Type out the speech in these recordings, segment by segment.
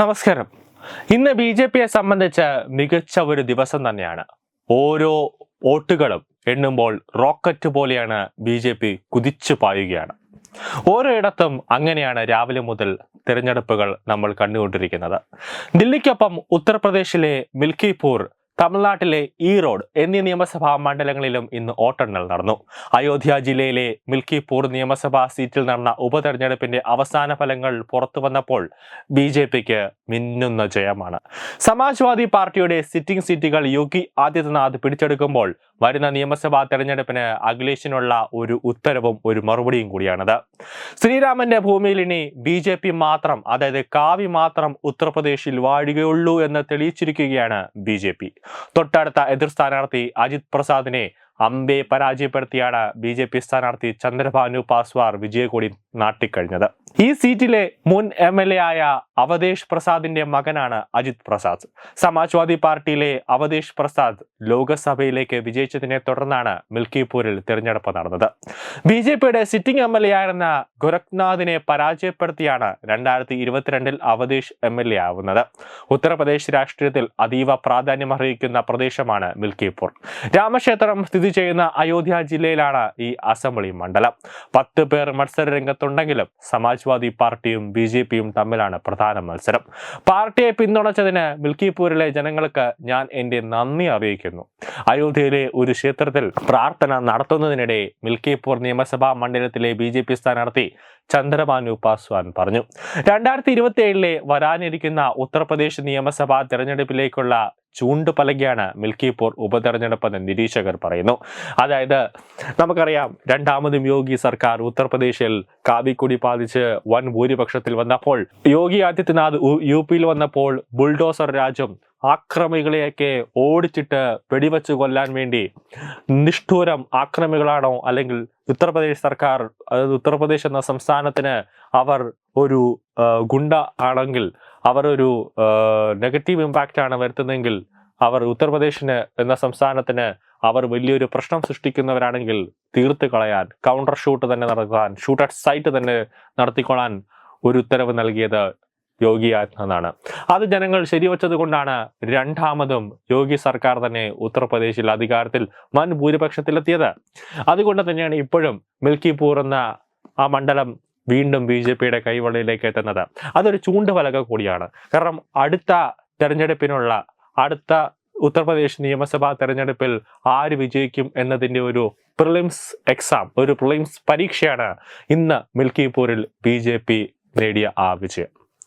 നമസ്കാരം. ഇന്ന് B J പിയെ സംബന്ധിച്ച് മികച്ച ഒരു ദിവസം തന്നെയാണ്. ഓരോ വോട്ടുകളും എണ്ണുമ്പോൾ റോക്കറ്റ് പോലെയാണ് ബി ജെ പി കുതിച്ചു പായുകയാണ്. ഓരോയിടത്തും അങ്ങനെയാണ് രാവിലെ മുതൽ തിരഞ്ഞെടുപ്പുകൾ നമ്മൾ കണ്ടുകൊണ്ടിരിക്കുന്നത്. ദില്ലിക്കൊപ്പം ഉത്തർപ്രദേശിലെ മിൽക്കിപൂർ തമിഴ്നാട്ടിലെ ഈറോഡ് എന്നീ നിയമസഭാ മണ്ഡലങ്ങളിലും ഇന്ന് വോട്ടെണ്ണൽ നടന്നു. അയോധ്യ ജില്ലയിലെ മിൽക്കിപൂർ നിയമസഭാ സീറ്റിൽ നടന്ന ഉപതെരഞ്ഞെടുപ്പിന്റെ അവസാന ഫലങ്ങൾ പുറത്തു വന്നപ്പോൾ ബി ജെ പിക്ക് മിന്നുന്ന ജയമാണ്. സമാജ്വാദി പാർട്ടിയുടെ സിറ്റിംഗ് സീറ്റുകൾ യോഗി ആദിത്യനാഥ് പിടിച്ചെടുക്കുമ്പോൾ വരുന്ന നിയമസഭാ തെരഞ്ഞെടുപ്പിന് അഖിലേഷിനുള്ള ഒരു ഉത്തരവും ഒരു മറുപടിയും കൂടിയാണത്. ശ്രീരാമന്റെ ഭൂമിയിൽ ഇനി ബി ജെ പി മാത്രം അതായത് കാവി മാത്രം ഉത്തർപ്രദേശിൽ വാഴുകയുള്ളൂ എന്ന് തെളിയിച്ചിരിക്കുകയാണ് ബി ജെ പി. തൊട്ടടുത്ത എതിർ സ്ഥാനാർത്ഥി അജിത് പ്രസാദിനെ അമ്പെ പരാജയപ്പെടുത്തിയാണ് ബി ജെ പി സ്ഥാനാർത്ഥി ചന്ദ്രഭാനു പാസ്വാർ വിജയക്കൊടി നാട്ടിക്കഴിഞ്ഞത്. ഈ സീറ്റിലെ മുൻ എം എൽ എ ആയ അവതേഷ് പ്രസാദിന്റെ മകനാണ് അജിത് പ്രസാദ്. സമാജ്വാദി പാർട്ടിയിലെ അവതേഷ് പ്രസാദ് ലോക്സഭയിലേക്ക് വിജയിച്ചതിനെ തുടർന്നാണ് മിൽക്കിപൂരിൽ തിരഞ്ഞെടുപ്പ് നടന്നത്. ബി ജെ പിയുടെ സിറ്റിംഗ് എം എൽ എ ആയിരുന്ന ഗോരഖ്നാഥിനെ പരാജയപ്പെടുത്തിയാണ് രണ്ടായിരത്തി ഇരുപത്തിരണ്ടിൽ അവതേഷ് എം എൽ എ ആവുന്നത്. ഉത്തർപ്രദേശ് രാഷ്ട്രീയത്തിൽ അതീവ പ്രാധാന്യമർഹിക്കുന്ന പ്രദേശമാണ് മിൽക്കിപൂർ. രാമക്ഷേത്രം സ്ഥിതി ചെയ്യുന്ന അയോധ്യ ജില്ലയിലാണ് ഈ അസംബ്ലി മണ്ഡലം. പത്ത് പേർ മത്സര രംഗത്തുണ്ടെങ്കിലും സമാജ്വാദി പാർട്ടിയും ബി ജെ പിയും തമ്മിലാണ് പ്രധാന മത്സരം. പാർട്ടിയെ പിന്തുണച്ചതിന് മിൽക്കിപൂരിലെ ജനങ്ങൾക്ക് ഞാൻ എന്റെ നന്ദി അറിയിക്കുന്നു. അയോധ്യയിലെ ഒരു ക്ഷേത്രത്തിൽ പ്രാർത്ഥന നടത്തുന്നതിനിടെ മിൽക്കിപൂർ നിയമസഭാ മണ്ഡലത്തിലെ ബി ജെ പി സ്ഥാനാർത്ഥി ചന്ദ്രബാനു പാസ്വാൻ പറഞ്ഞു. രണ്ടായിരത്തി ഇരുപത്തി ഏഴിലെ വരാനിരിക്കുന്ന ഉത്തർപ്രദേശ് നിയമസഭാ തെരഞ്ഞെടുപ്പിലേക്കുള്ള ചൂണ്ടുപലകയാണ് മിൽക്കിപൂർ ഉപതെരഞ്ഞെടുപ്പെന്ന് നിരീക്ഷകർ പറയുന്നു. അതായത് നമുക്കറിയാം രണ്ടാമതും യോഗി സർക്കാർ ഉത്തർപ്രദേശിൽ കാവിക്കുടി പാതിച്ച് വൻ ഭൂരിപക്ഷത്തിൽ വന്നപ്പോൾ യോഗി ആദിത്യനാഥ് യു പിയിൽ വന്നപ്പോൾ ബുൾഡോസർ രാജ്യം ആക്രമികളെയൊക്കെ ഓടിച്ചിട്ട് വെടിവെച്ച് കൊല്ലാൻ വേണ്ടി നിഷ്ഠൂരം ആക്രമികളാണോ അല്ലെങ്കിൽ ഉത്തർപ്രദേശ് സർക്കാർ അതായത് ഉത്തർപ്രദേശ് എന്ന സംസ്ഥാനത്തിന് അവർ ഒരു ഗുണ്ട ആണെങ്കിൽ അവർ ഒരു നെഗറ്റീവ് ഇമ്പാക്റ്റ് ആണ് വരുത്തുന്നതെങ്കിൽ അവർ ഉത്തർപ്രദേശിന് എന്ന സംസ്ഥാനത്തിന് അവർ വലിയൊരു പ്രശ്നം സൃഷ്ടിക്കുന്നവരാണെങ്കിൽ തീർത്ത് കളയാൻ കൗണ്ടർ ഷൂട്ട് തന്നെ നടത്താൻ ഷൂട്ട് അറ്റ് സൈറ്റ് തന്നെ നടത്തിക്കൊള്ളാൻ ഒരു ഉത്തരവ് നൽകിയത് യോഗി ആദിത്യനാഥാണ് അത് ജനങ്ങൾ ശരിവച്ചത് കൊണ്ടാണ് രണ്ടാമതും യോഗി സർക്കാർ തന്നെ ഉത്തർപ്രദേശിൽ അധികാരത്തിൽ വൻ ഭൂരിപക്ഷത്തിലെത്തിയത്. അതുകൊണ്ട് തന്നെയാണ് ഇപ്പോഴും മിൽക്കിപൂർ എന്ന ആ മണ്ഡലം വീണ്ടും ബി ജെ പിയുടെ കൈവള്ളിയിലേക്ക് എത്തുന്നത്. അതൊരു ചൂണ്ടുവലക കൂടിയാണ്. കാരണം അടുത്ത തെരഞ്ഞെടുപ്പിനുള്ള അടുത്ത ഉത്തർപ്രദേശ് നിയമസഭാ തെരഞ്ഞെടുപ്പിൽ ആര് വിജയിക്കും എന്നതിന്റെ ഒരു പ്രിലിംസ് എക്സാം ഒരു പ്രിലിംസ് പരീക്ഷയാണ് ഇന്ന് മിൽക്കിപൂരിൽ ബി നേടിയ ആ വിജയം.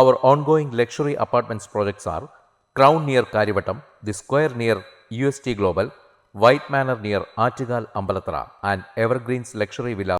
Our ongoing luxury apartments projects are Crown near Karivattam, The Square near UST Global, White Manor near Artigal Ambalatra, and Evergreens Luxury Villa